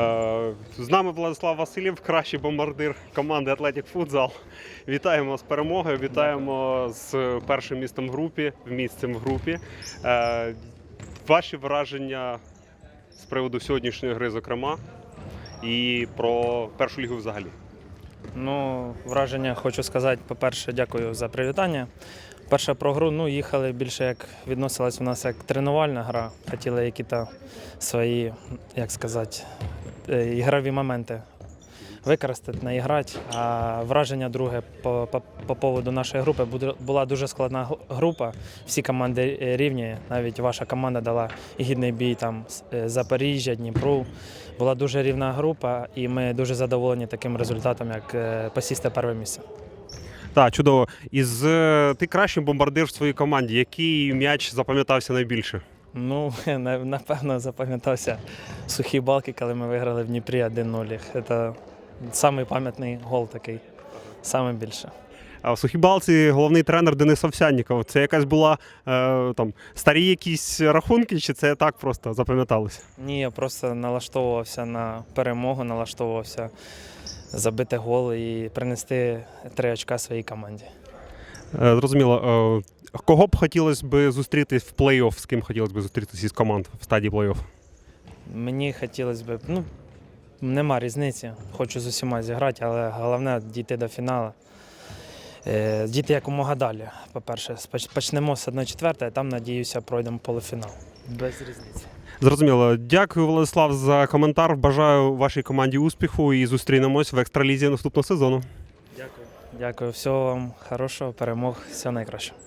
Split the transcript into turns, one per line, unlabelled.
Е, З нами Владислав Васильєв, кращий бомбардир команди Атлетік Футзал. Вітаємо з перемогою, вітаємо з першим містом в групі, місцем в групі. Е, Ваші враження з приводу сьогоднішньої гри, зокрема, і про першу лігу взагалі.
Ну, враження хочу сказати, по-перше, дякую за привітання. Перше про гру, ну, їхали більше як відносилась у нас як тренувальна гра. Хотіли якісь свої, як сказати, ігрові моменти використати, наіграти. А враження друге по, по, по поводу нашої групи була дуже складна група. Всі команди е, рівні. Навіть ваша команда дала гідний бій там е, Запоріжжя, Дніпру. Була дуже рівна група, і ми дуже задоволені таким результатом, як е, посісти перше місце.
Так, чудово. Із е, ти кращий бомбардир в своїй команді. Який м'яч запам'ятався найбільше?
Ну, на- напевно, запам'ятався сухі балки, коли ми виграли в Дніпрі 1-0. Це самий пам'ятний гол такий, саме більше.
А в Сухібалці головний тренер Денис Овсянніков. Це якась була е, там старі якісь рахунки, чи це так просто запам'яталося?
Ні, я просто налаштовувався на перемогу, налаштовувався забити гол і принести три очка своїй команді.
Е, Зрозуміло. Кого б хотілося б зустрітись в плей-офф? З ким хотілося б зустрітися із команд в стадії плей-офф?
Мені хотілося б, ну, нема різниці. Хочу з усіма зіграти, але головне дійти до фіналу. Е, Дійти якомога далі. По-перше, почнемо з 1-4, а там, надіюся, пройдемо полуфінал. Без різниці.
Зрозуміло. Дякую, Владислав, за коментар. Бажаю вашій команді успіху і зустрінемось в екстралізі наступного сезону.
Дякую. Дякую. Всього вам хорошого, перемог, всього найкращого.